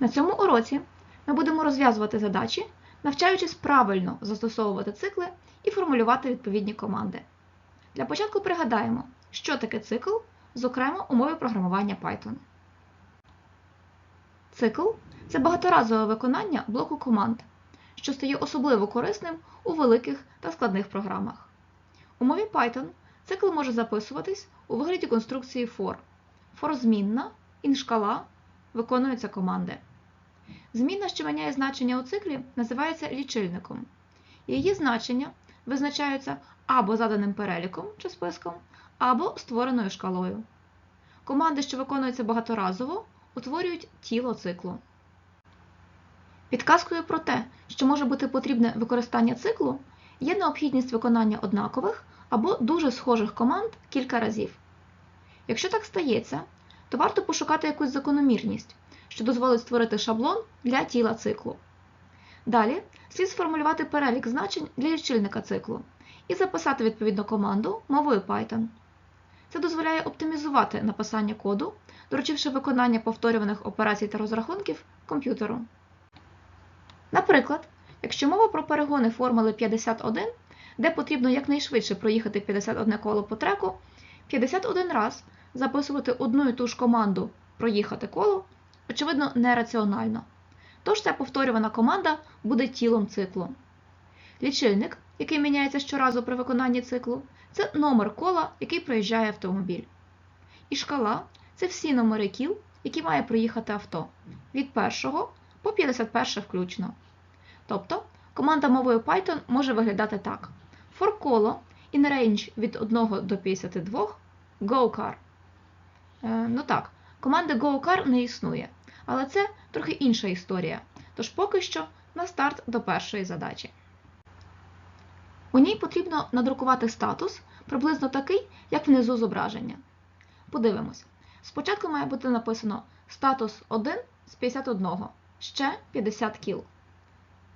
На цьому уроці ми будемо розв'язувати задачі, навчаючись правильно застосовувати цикли і формулювати відповідні команди. Для початку пригадаємо, що таке цикл, зокрема у мові програмування Python. Цикл це багаторазове виконання блоку команд, що стає особливо корисним у великих та складних програмах. У мові Python цикл може записуватись у вигляді конструкції for. For змінна, ін-шкала, виконуються команди. Змінна, що міняє значення у циклі, називається лічильником. Її значення визначаються або заданим переліком чи списком, або створеною шкалою. Команди, що виконуються багаторазово, утворюють тіло циклу. Підказкою про те, що може бути потрібне використання циклу, є необхідність виконання однакових або дуже схожих команд кілька разів. Якщо так стається, то варто пошукати якусь закономірність, що дозволить створити шаблон для тіла циклу. Далі слід сформулювати перелік значень для лічильника циклу і записати відповідну команду мовою Python. Це дозволяє оптимізувати написання коду, доручивши виконання повторюваних операцій та розрахунків комп'ютеру. Наприклад, якщо мова про перегони формули 51, де потрібно якнайшвидше проїхати 51 коло по треку, 51 раз записувати одну і ту ж команду проїхати коло, очевидно, нераціонально. Тож ця повторювана команда буде тілом циклу. Лічильник, який міняється щоразу при виконанні циклу, це номер кола, який проїжджає автомобіль. І шкала це всі номери кіл, які має проїхати авто від 1 по 51 включно. Тобто команда мовою Python може виглядати так: for коло in range від 1 до 52 GoCar. Е, ну так, команди GoCar не існує, але це трохи інша історія. Тож поки що на старт до першої задачі. У ній потрібно надрукувати статус приблизно такий, як внизу зображення. Подивимось. Спочатку має бути написано статус 1 з 51, ще 50 кіл.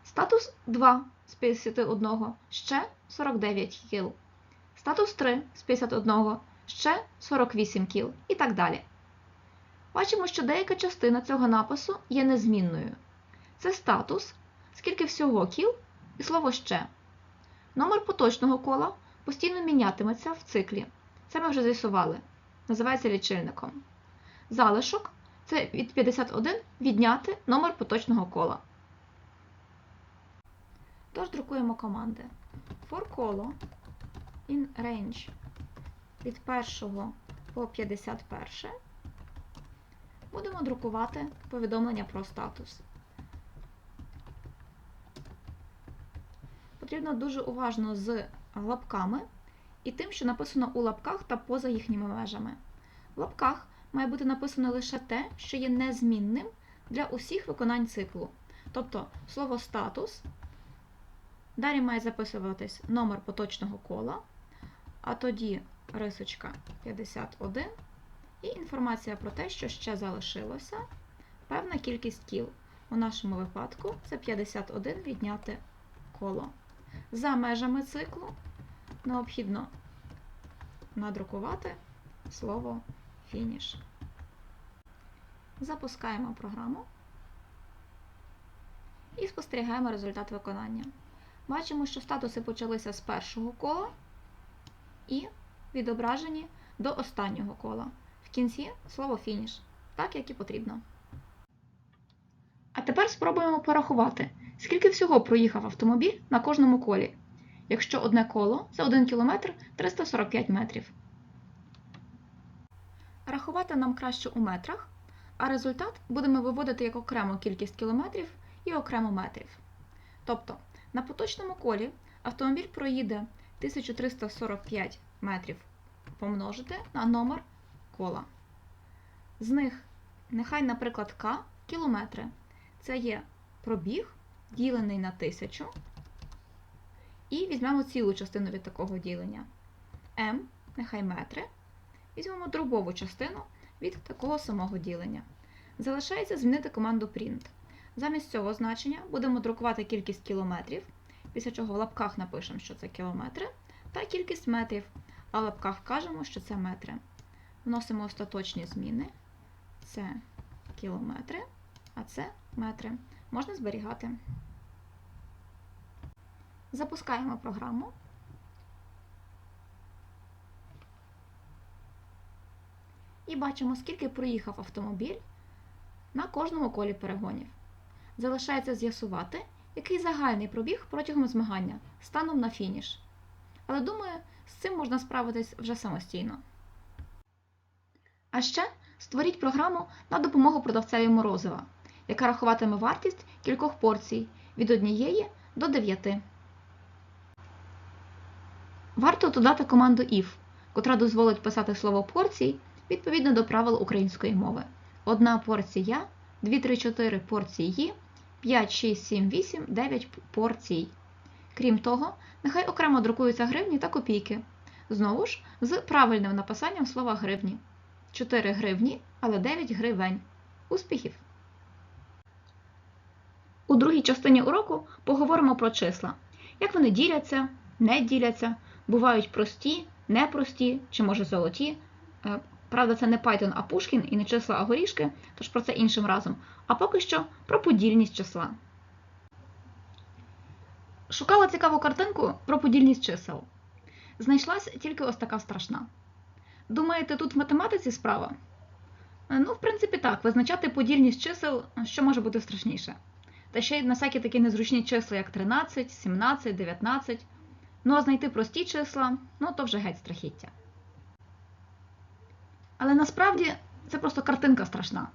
Статус 2 з 51, ще 49 кіл. Статус 3 з 51, ще 48 кіл і так далі. Бачимо, що деяка частина цього напису є незмінною. Це статус, скільки всього кіл і слово ще. Номер поточного кола постійно мінятиметься в циклі. Це ми вже з'ясували. Називається лічильником. Залишок це від 51 відняти номер поточного кола. Тож друкуємо команди. For коло in range від 1 по 51 будемо друкувати повідомлення про статус. Потрібно дуже уважно з лапками і тим, що написано у лапках та поза їхніми межами. В лапках має бути написано лише те, що є незмінним для усіх виконань циклу. Тобто слово статус. Далі має записуватись номер поточного кола, а тоді рисочка 51 і інформація про те, що ще залишилося певна кількість кіл. У нашому випадку це 51 відняти коло. За межами циклу необхідно надрукувати слово фініш. Запускаємо програму і спостерігаємо результат виконання. Бачимо, що статуси почалися з першого кола і відображені до останнього кола. В кінці слово фініш, так як і потрібно. А тепер спробуємо порахувати, скільки всього проїхав автомобіль на кожному колі, якщо одне коло за 1 км 345 метрів. Рахувати нам краще у метрах, а результат будемо виводити як окрему кількість кілометрів і окремо метрів. Тобто, на поточному колі автомобіль проїде 1345 метрів помножити на номер кола. З них, нехай, наприклад, К кілометри. Це є пробіг, ділений на 1000. І візьмемо цілу частину від такого ділення. М, нехай метри. Візьмемо дробову частину від такого самого ділення. Залишається змінити команду print. Замість цього значення будемо друкувати кількість кілометрів, після чого в лапках напишемо, що це кілометри, та кількість метрів, а в лапках вкажемо, що це метри. Вносимо остаточні зміни. Це кілометри. а це метри. Можна зберігати. Запускаємо програму. І бачимо, скільки проїхав автомобіль на кожному колі перегонів. Залишається з'ясувати, який загальний пробіг протягом змагання станом на фініш. Але думаю, з цим можна справитись вже самостійно. А ще створіть програму на допомогу продавцеві морозива, яка рахуватиме вартість кількох порцій від однієї до дев'яти. Варто додати команду if, котра дозволить писати слово порцій відповідно до правил української мови. Одна порція, 2, 3, 4 порції, 5, 6, 7, 8, 9 порцій. Крім того, нехай окремо друкуються гривні та копійки. Знову ж, з правильним написанням слова гривні. 4 гривні, але 9 гривень. Успіхів! У другій частині уроку поговоримо про числа. Як вони діляться, не діляться, бувають прості, непрості чи може золоті. Е, Правда, це не Python, а Пушкін і не числа, а горішки, тож про це іншим разом. А поки що про подільність числа. Шукала цікаву картинку про подільність чисел. Знайшлась тільки ось така страшна. Думаєте, тут в математиці справа? Е, Ну, в принципі, так, визначати подільність чисел, що може бути страшніше. Та ще й на всякі такі незручні числа, як 13, 17, 19. Ну а знайти прості числа, ну то вже геть страхіття. Але насправді це просто картинка страшна.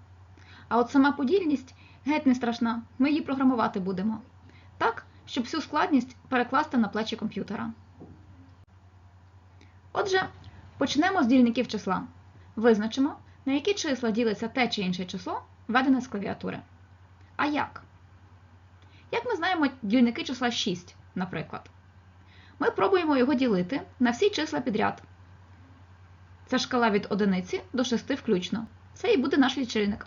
А от сама подільність геть не страшна, ми її програмувати будемо. Так, щоб всю складність перекласти на плечі комп'ютера. Отже, почнемо з дільників числа. Визначимо, на які числа ділиться те чи інше число, введене з клавіатури. А як? Як ми знаємо дільники числа 6, наприклад. Ми пробуємо його ділити на всі числа підряд. Це шкала від 1 до 6 включно. Це і буде наш лічильник.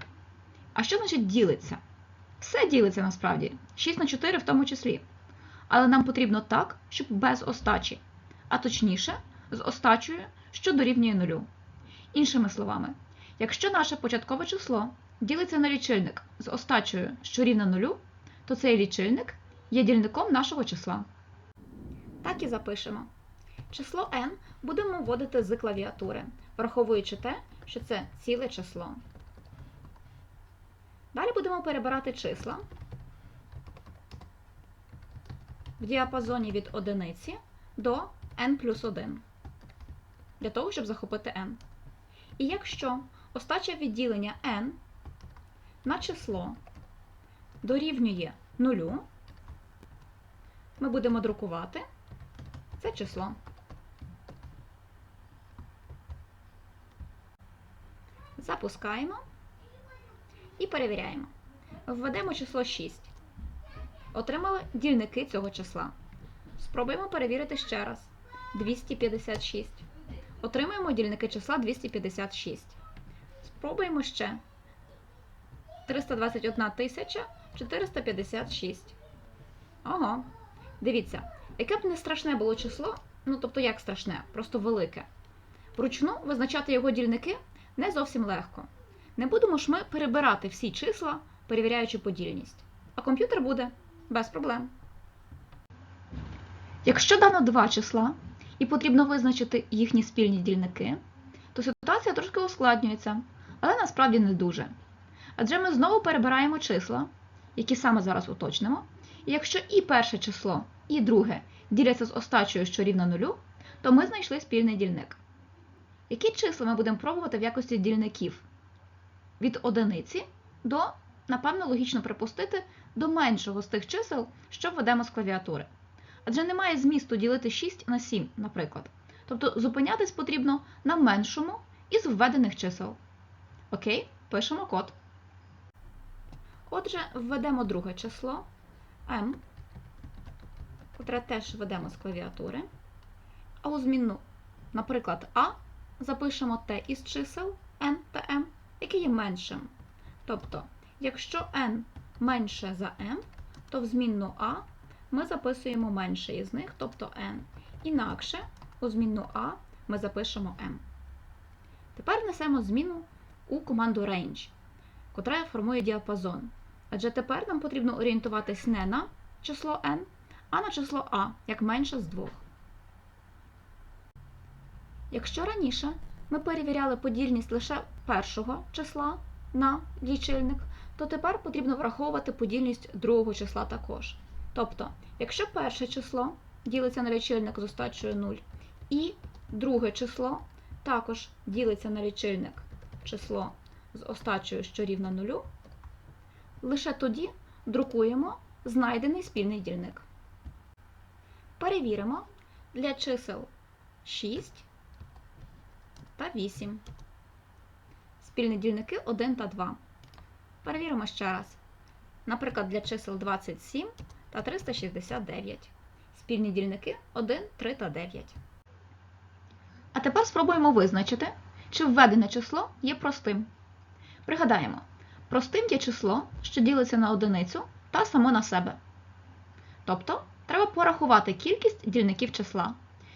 А що значить ділиться? Все ділиться насправді, 6 на 4 в тому числі. Але нам потрібно так, щоб без остачі, а точніше, з остачею, що дорівнює нулю. Іншими словами, якщо наше початкове число ділиться на лічильник з остачею, що рівна нулю, то цей лічильник є дільником нашого числа. Так і запишемо. Число n будемо вводити з клавіатури, враховуючи те, що це ціле число. Далі будемо перебирати числа в діапазоні від 1 до n плюс 1, для того, щоб захопити n. І якщо остача відділення n на число дорівнює 0, ми будемо друкувати це число. Запускаємо і перевіряємо. Введемо число 6. Отримали дільники цього числа. Спробуємо перевірити ще раз. 256. Отримаємо дільники числа 256. Спробуємо ще. 321 тисяча 456. Ого. Дивіться, яке б не страшне було число, ну тобто як страшне, просто велике. Вручну визначати його дільники не зовсім легко. Не будемо ж ми перебирати всі числа, перевіряючи подільність. А комп'ютер буде без проблем. Якщо дано два числа і потрібно визначити їхні спільні дільники, то ситуація трошки ускладнюється, але насправді не дуже. Адже ми знову перебираємо числа, які саме зараз уточнимо, і якщо і перше число, і друге діляться з остачею, що рівна нулю, то ми знайшли спільний дільник. Які числа ми будемо пробувати в якості дільників? Від одиниці до, напевно, логічно припустити, до меншого з тих чисел, що введемо з клавіатури. Адже немає змісту ділити 6 на 7, наприклад. Тобто зупинятись потрібно на меншому із введених чисел. Окей, пишемо код. Отже, введемо друге число m, котре теж введемо з клавіатури. А у змінну, наприклад, А запишемо те із чисел n та m, яке є меншим. Тобто, якщо n менше за m, то в змінну А ми записуємо менше із них, тобто n. Інакше у змінну А ми запишемо m. Тепер несемо зміну у команду range, котра формує діапазон. Адже тепер нам потрібно орієнтуватись не на число n, а на число a, як менше з 2. Якщо раніше ми перевіряли подільність лише першого числа на лічильник, то тепер потрібно враховувати подільність другого числа також. Тобто, якщо перше число ділиться на лічильник з остачею 0, і друге число також ділиться на лічильник число з остачею, що рівна 0, лише тоді друкуємо знайдений спільний дільник. Перевіримо для чисел 6 та 8. Спільні дільники 1 та 2. Перевіримо ще раз. Наприклад, для чисел 27 та 369. Спільні дільники 1, 3 та 9. А тепер спробуємо визначити, чи введене число є простим. Пригадаємо, простим є число, що ділиться на одиницю та само на себе. Тобто, треба порахувати кількість дільників числа.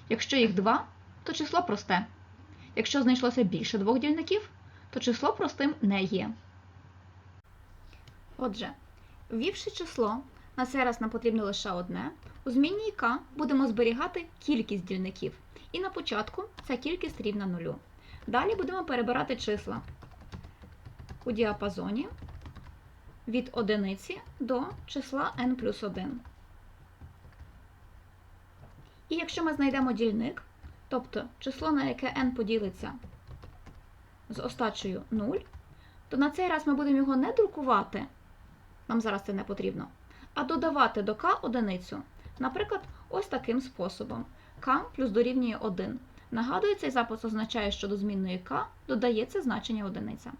Якщо їх 2, то число просте. Якщо знайшлося більше двох дільників, то число простим не є. Отже, ввівши число, на цей раз нам потрібно лише одне, у змінній k будемо зберігати кількість дільників. І на початку ця кількість рівна нулю. Далі будемо перебирати числа у діапазоні від одиниці до числа n плюс 1. І якщо ми знайдемо дільник, тобто число, на яке n поділиться з остачею 0, то на цей раз ми будемо його не друкувати, нам зараз це не потрібно, а додавати до k одиницю. Наприклад, ось таким способом. k плюс дорівнює 1. Нагадую, цей запис означає, що до змінної k додається значення одиниця.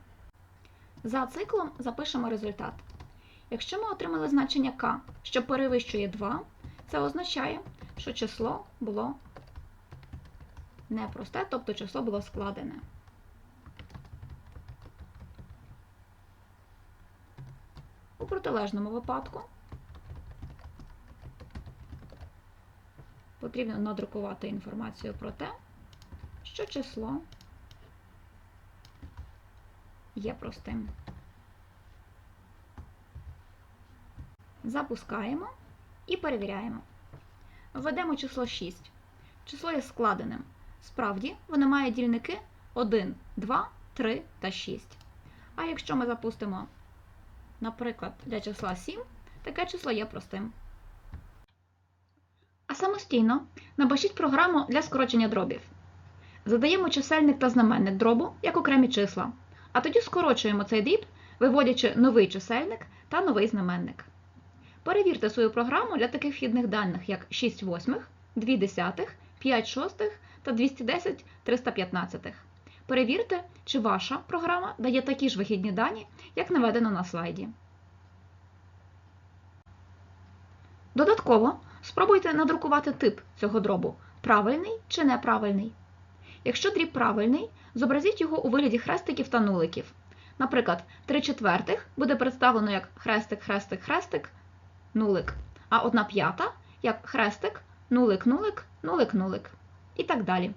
За циклом запишемо результат. Якщо ми отримали значення k, що перевищує 2, це означає, що число було непросте, тобто число було складене. У протилежному випадку потрібно надрукувати інформацію про те, що число є простим. Запускаємо і перевіряємо. Введемо число 6. Число є складеним. Справді, воно має дільники 1, 2, 3 та 6. А якщо ми запустимо, наприклад, для числа 7, таке число є простим. Самостійно набашіть програму для скорочення дробів. Задаємо чисельник та знаменник дробу як окремі числа, а тоді скорочуємо цей дріб, виводячи новий чисельник та новий знаменник. Перевірте свою програму для таких вхідних даних, як 6 восьмих, 2 десятих, 5 шостих та 210 315. Перевірте, чи ваша програма дає такі ж вихідні дані, як наведено на слайді. Додатково спробуйте надрукувати тип цього дробу правильний чи неправильний. Якщо дріб правильний, зобразіть його у вигляді хрестиків та нуликів. Наприклад, 3 четвертих буде представлено як хрестик, хрестик, хрестик, нулик, а 1 п'ята як хрестик, нулик, нулик, нулик, нулик і так далі.